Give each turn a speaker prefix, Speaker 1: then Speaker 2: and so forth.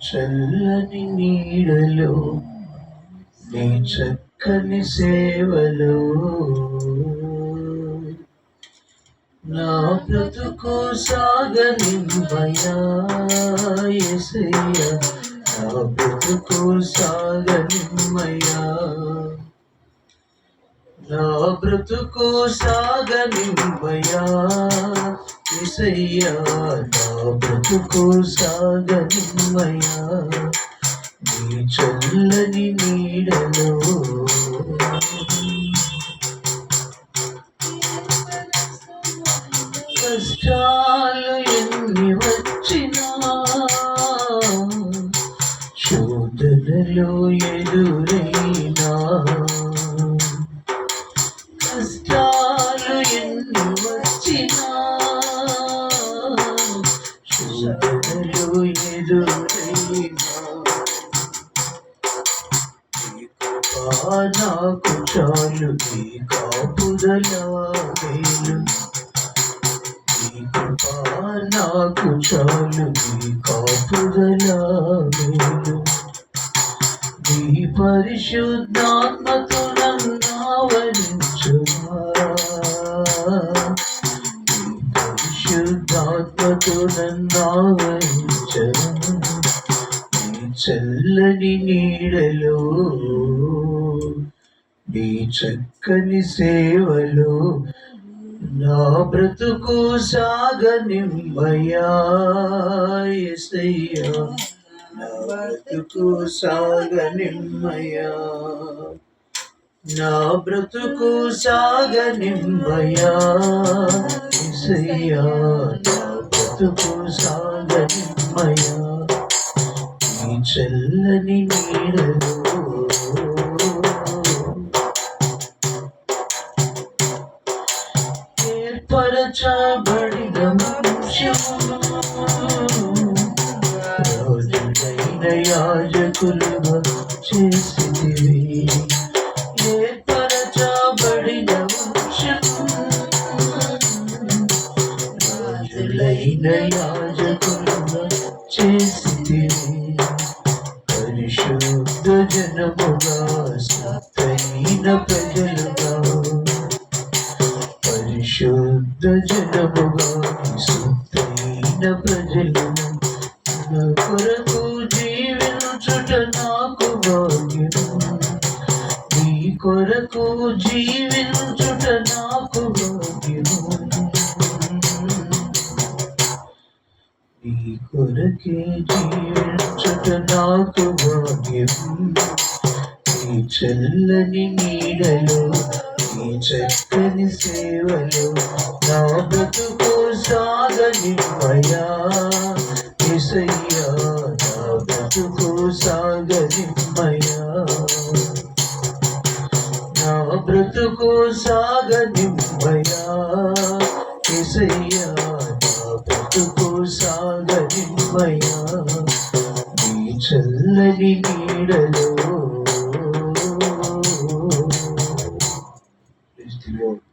Speaker 1: చల్లని నీడలో నీ చక్కని సేవలో. నా బ్రతుకు సాగనిమ్మయా నా బ్రతుకు సాగనిమ్మయా నా బ్రతుకు సాగనిమ్మయా యేసయ్యా నా బ్రతుకు సాగనిమ్మయా నీ చల్లని నీడలో. కష్టాలు ఎన్ని వచ్చినా శోధనలో ఎదురయ్యా నాకు చాలు నీ కాపుదల మేలు నీ కృప నాకు చాలు నీ కాపుదలవేలు నీ పరిశుద్ధాత్మతో నన్ను ఆవరించుమా నీ పరిశుద్ధాత్మతో నన్ను ఆవరించను చల్లని నీడలో నీ చక్కని సేవలో నా బ్రతుకు సాగనిమ్మయ్యా నా బ్రతుకు సాగనిమ్మయ్యా నా బ్రతుకు సాగనిమ్మయ్యా యేసయ్యా నా బ్రతుకు సాగనిమ్మ చల్లని నీడలో ఏర్పరచబడిన వంశము రాజులైన యాజకులుగా చేసితివి. ఏర్పరచబడిన వంశము రాజులైన యాజకులుగా జనముగా సత్తైన ప్రజలుగా. పరిశుద్ధ జనముగా సుత్తైన ప్రజలు. నా కొరకు జీవించుట నాకు భాగ్యము. నీ కొరకు జీవించుట నాకు భాగ్యము. నీ కొరకే జీవించుట నాకు భాగ్యము. చల్లని నీడలు నీ చక్కని సేవలు నా బ్రతుకు మయా యేసయ్యా నా బ్రతుకు మయా నా బ్రతుకు సాగని మయా యేసయ్యా నా బ్రతుకు సాగని మయా నీ చల్లని నీడలో